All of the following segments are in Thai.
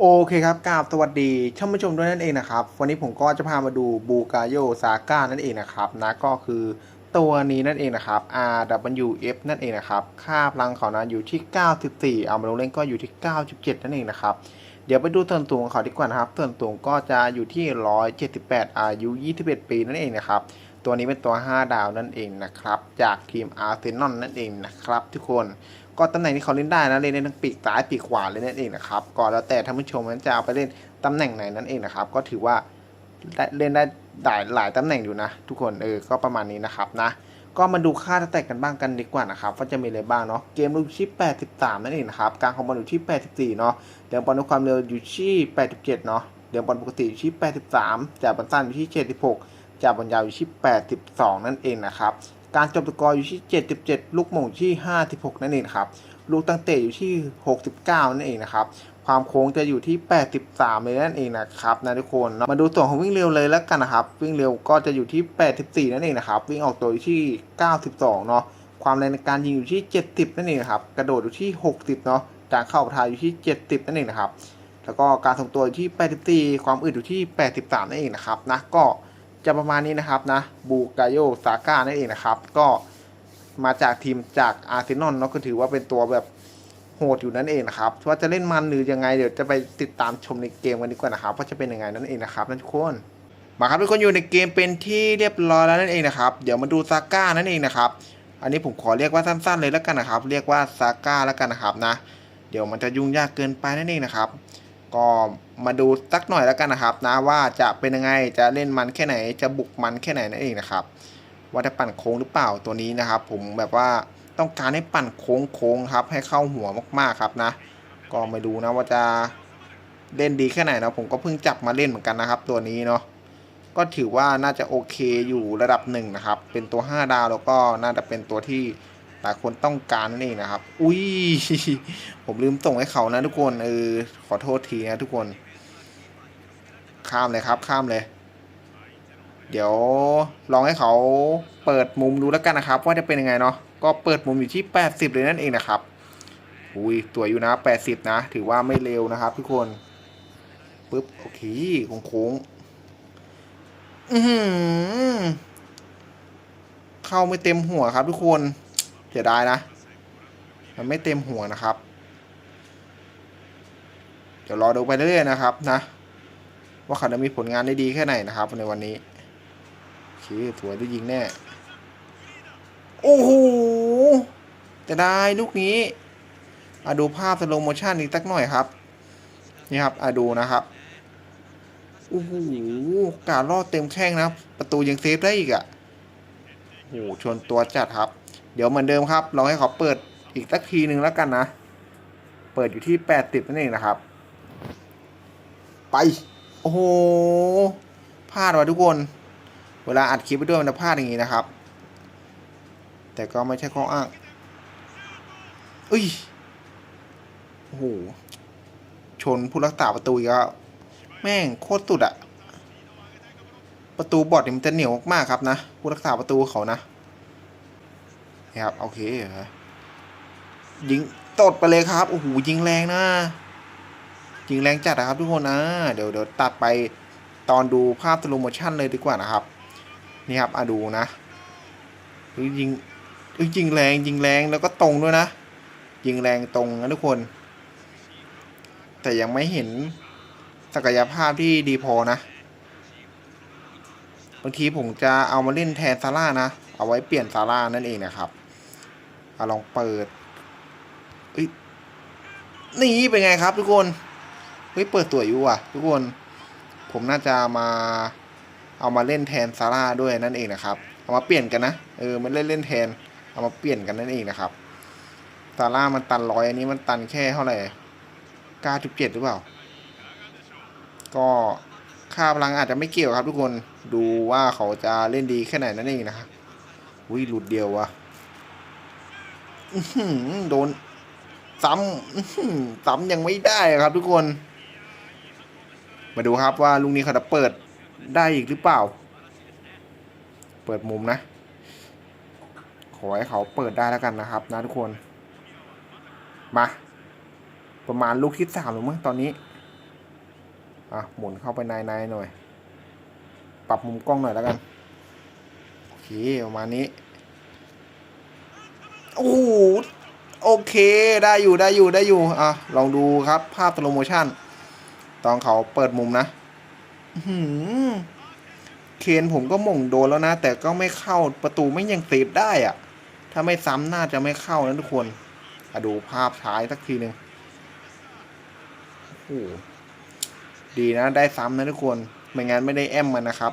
โอเคครับกราบสวัสดีท่านผู้ชมด้วยนั่นเองนะครับ วันนี้ผมก็จะพามาดูบูกาโยซาก้านั่นเองนะครับนะก็คือตัวนี้นั่นเองนะครับ RWF นั่นเองนะครับ ค่าพลังเขานะอยู่ที่ 94 เอามาลงเล่นก็อยู่ที่ 97 นั่นเองนะครับ เดี๋ยวไปดูส่วนสูงของเขาดีกว่านะครับส่วนสูงก็จะอยู่ที่ 178 อายุ 21 ปีนั่นเองนะครับ ตัวนี้เป็นตัว 5 ดาวนั่นเองนะครับ จากทีมอาร์เซนอลนั่นเองนะครับ ทุกคน ก็ตำแหน่งที่เขาเล่นได้นะเล่นได้ทั้งปีกซ้ายปีกขวาเลยนั่นเองนะครับก็แล้วแต่ท่านผู้ชมนั้นจะเอาไปเล่นตำแหน่งไหนนั่นเองนะครับ ก็ถือว่าเล่นได้หลายหลายตำแหน่งอยู่นะ ทุกคนเออก็ประมาณนี้นะครับนะก็มาดูค่าแตกกันบ้างกันดีกว่านะครับว่าจะมีอะไรบ้างเนาะเกมลูกที่ 83 นั่นเองนะครับการของบอลอยู่ที่ 84 เนาะเดี๋ยวบอลด้วยความเร็วอยู่ที่ 87 เนาะเดี๋ยวบอลปกติอยู่ที่ 83จากบอลสั้นอยู่ที่ 76จากบอลยาวอยู่ที่ 82 นั่นเองนะครับ การจบสกอร์อยู่ที่ 77 ลูกโมงอยู่ที่ 56 นั่นเองครับลูกตั้งเตะอยู่ที่ 69 นั่นเองนะครับความโค้งจะอยู่ที่ 83 เลยนั่นเองนะครับนะทุกคนมาดูส่วนของวิ่งเร็วเลยแล้วกันนะครับ วิ่งเร็วก็จะอยู่ที่ 84 นั่นเองนะครับ วิ่งออกตัวอยู่ที่ 92 เนาะความแรงในการยิงอยู่ที่ 70 นั่นเองนะครับ กระโดดอยู่ที่ 60 เนาะการเข้าประทายอยู่ที่ 70 นั่นเองนะครับ แล้วก็การส่งตัวอยู่ที่ 84 ความอึดอยู่ที่ 83 นั่นเองนะครับนะก็ จะประมาณนี้นะครับนะบูกาโยซาก้านั่นเองนะครับ ก็มาจากทีมจากอาร์เซนอลเนาะก็ถือว่าเป็นตัวแบบโหดอยู่นั่นเองนะครับว่าจะเล่นมันหรือยังไงเดี๋ยวจะไปติดตามชมในเกมกันดีกว่านะครับว่าจะเป็นยังไงนั่นเองนะครับทุกคนมาครับทุกคนอยู่ในเกมเป็นที่เรียบร้อยแล้วนั่นเองนะครับ เดี๋ยวมาดูซาก้านั่นเองนะครับ อันนี้ผมขอเรียกว่าสั้นๆเลยแล้วกันนะครับ เรียกว่าซาก้าแล้วกันนะครับนะ เดี๋ยวมันจะยุ่งยากเกินไปนั่นเองนะครับ ก็มาดูสักหน่อยแล้วกันนะครับนะว่าจะเป็นยังไงจะเล่นมันแค่ไหนจะบุกมันแค่ไหนนั่นเองนะครับว่าจะปั่นโค้งหรือเปล่าตัวนี้นะครับ ผมแบบว่าต้องการให้ปั่นโค้งโค้งครับ ให้เข้าหัวมากๆครับนะ ก็ม่ดูนะว่าจะเล่นดีแค่ไหนนะผมก็เพิ่งจับมาเล่นเหมือนกันนะครับ ตัวนี้เนาะก็ถือว่าน่าจะโอเคอยู่ระดับหนึ่งนะครับ เป็นตัว 5 ดาวแล้วก็น่าจะเป็นตัวที่ ลายคนต้องการนั่นะครับ อุ้ย ผมลืมส่งให้เขานะทุกคนเออขอโทษทีนะทุกคน ข้ามเลยครับ ข้ามเลย เดี๋ยวลองให้เขาเปิดมุมดูแล้วกันนะครับ ว่าจะเป็นยังไงเนาะ ก็เปิดมุมอยู่ที่ 80 เลยนั่นเองนะครับ อุ้ยตัวอยู่นะ 80 นะ ถือว่าไม่เร็วนะครับ ทุกคนปึ๊บโอเคโค้งๆอือหือเข้าไม่เต็มหัวครับทุกคน สียดายนะ มันไม่เต็มหัวนะครับ เดี๋ยวรอดูไปเรื่อยๆนะครับนะ ว่าเขาจะมีผลงานได้ดีแค่ไหนนะครับในวันนี้โอเคสวยได้ยิงแน่ โอ้โหจะได้ลูกนี้อะดูภาพสโลโมชันอีกสักหน่อยครับ นี่ครับอะดูนะครับโอ้โหการลอดเต็มแข้งนะครับประตูยังเซฟได้อีกอะ่ะโอ้โหชนตัวจัดครับ เดี๋ยวเหมือนเดิมครับลองให้เขาเปิดอีกสักทีหนึ่งแล้วกันนะ เปิดอยู่ที่แปดสิบนั่นเองนะครับ ไป โอ้โหพลาดว่ะทุกคน เวลาอัดคลิปไปด้วยมันจะพลาดอย่างนี้นะครับ แต่ก็ไม่ใช่ข้ออ้างอุ้ย โอ้โห ชนผู้รักษาประตูอีกแล้วแม่งโคตรสุดอะประตูบอดเนี่ยมันจะเหนียวมากๆครับนะ ผู้รักษาประตูเขานะ ครับโอเคยิงตดไปเลยครับโอ้โหยิงแรงนะยิงแรงจัดนะครับทุกคนนะเดี๋ยวเดี๋ยวตัดไปตอนดูภาพสโลโมชั่นเลยดีกว่านะครับ นี่ครับอะดูนะยิงยิงแรงยิงแรงแล้วก็ตรงด้วยนะ ยิงแรงตรงนะทุกคน แต่ยังไม่เห็นศักยภาพที่ดีพอนะบางทีผมจะเอามาเล่นแทนซาร่านะ เอาไว้เปลี่ยนซาร่านั่นเองนะครับ อาลองเปิดเฮ้ยนี่เป็นไงครับทุกคนเฮ้ยเปิดตัวอยู่อะ ทุกคน ผมน่าจะมาเอามาเล่นแทนซาร่าด้วยนั่นเองนะครับ เอามาเปลี่ยนกันนะ เออ มันเล่นเล่นแทน เอามาเปลี่ยนกันนั่นเองนะครับ ซาร่ามันตันร้อยอันนี้มันตันแค่เท่าไหร่ก้าจุดเจ็ดหรือเปล่า ก็ค่าพลังอาจจะไม่เกี่ยวครับทุกคน ดูว่าเขาจะเล่นดีแค่ไหนนั่นเองนะครับอุ้ยหลุดเดียววะ โดน ซ้ำซ้ำยังไม่ได้ครับ ทุกคน มาดูครับว่าลูกนี้เขาจะเปิดได้อีกหรือเปล่า เปิดมุมนะ ขอให้เขาเปิดได้แล้วกันนะครับ นะทุกคน มา ประมาณลูกที่สามหรือมั้งตอนนี้ อะ หมุนเข้าไปในในหน่อย ปรับมุมกล้องหน่อยแล้วกัน โอเค ประมาณนี้ โอ้โหโอเคได้อยู่ได้อยู่ได้อยู่อะลองดูครับภาพสโลโมชั่น ตอนเขาเปิดมุมนะหือเคนผมก็ม่งโดนแล้วนะ แต่ก็ไม่เข้าประตูไม่ยังเซฟได้อะถ้าไม่ซ้ำน่าจะไม่เข้านะทุกคนอะดูภาพช้ายสักทีหนึ่งโอ้ดีนะได้ซ้ำนะทุกคนไม่งั้นไม่ได้แอมมันนะครับ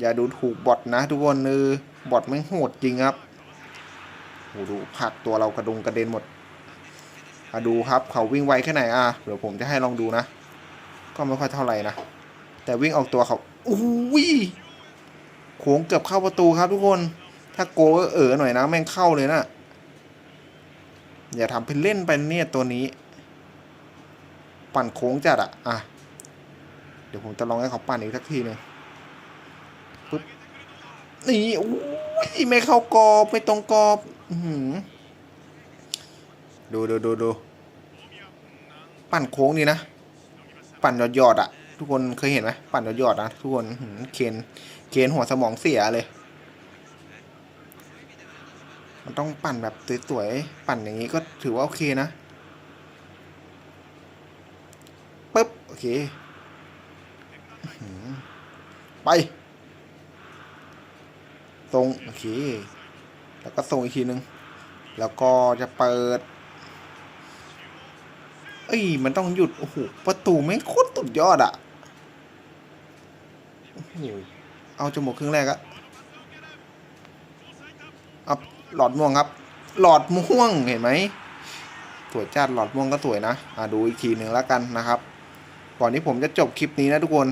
อย่าดูถูกบอทนะทุกคนเออบอทไม่โหดจริงครับ โหดูผักตัวเรากระดุงกระเด็นหมดอะดูครับเขาวิ่งไวแค่ไหนอะเดี๋ยวผมจะให้ลองดูนะ ก็ไม่ค่อยเท่าไหร่นะ แต่วิ่งออกตัวเขาอุ้ยโค้งเกือบเข้าประตูครับทุกคน ถ้าโกเออหน่อยนะ แม่งเข้าเลยนะ อย่าทำเป็นเล่นไปเนี่ยตัวนี้ ปั่นโค้งจัดอะอะ เดี๋ยวผมจะลองให้เขาปั่นอีกสักทีหนึงปึ๊บนี่อุ้ยไม่เข้ากรอบไม่ตรงกรอบ ดูดูดูดูปั่นโค้งนี่นะ ปั่นยอดยอดอะทุกคนเคยเห็นไหมปั่นยอดยอดนะทุกคนเคนเคนหัวสมองเสียเลย มันต้องปั่นแบบสวยๆปั่นอย่างนี้ก็ถือว่าโอเคนะปึ๊บโอเคไป ตรง โอเค แล้วก็ส่งอีกทีนึง แล้วก็จะเปิด เอ้ย มันต้องหยุด โอ้โห ประตูไม่งโคตรสุดยอดอะโอ้โหเอาจมูกครึ่งแรกอะเอาหลอดม่วงครับ หลอดม่วงเห็นไหมสวยจัดหลอดม่วงก็สวยนะ อ่าดูอีกทีหนึ่งแล้วกันนะครับ ก่อนที่ผมจะจบคลิปนี้นะทุกคน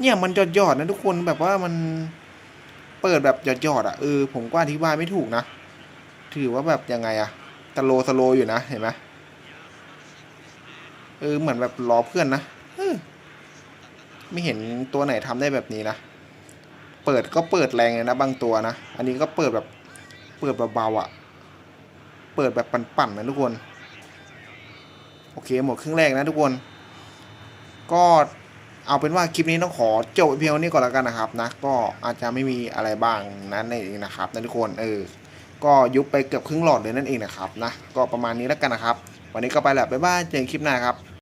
เนี่ยมันหยอดๆนะทุกคนแบบว่ามัน เปิดแบบหยอดๆอะเออผมก็อธิบายไม่ถูกนะ ถือว่าแบบยังไงอะสโลสโลอยู่นะเห็นไหมเออเหมือนแบบล้อเพื่อนนะออไม่เห็นตัวไหนทำได้แบบนี้นะ เปิดก็เปิดแรงเลยนะบางตัวนะ อันนี้ก็เปิดแบบเปิดเบาๆอะ่ะ เปิดแบบปั่นๆนะทุกคน โอเคหมดครึ่งแรกนะทุกคน ก็ เอาเป็นว่าคลิปนี้ต้องขอจบเพียงนี้ก่อนแล้วกันนะครับนะก็อาจจะไม่มีอะไรบ้างนั้นเองนะครับนะทุกคนเออก็ยุบไปเกือบครึ่งหลอดเลยนั่นเองนะครับนะก็ประมาณนี้แล้วกันนะครับ วันนี้ก็ไปแล้วบ๊ายบายเจอกันคลิปหน้าครับ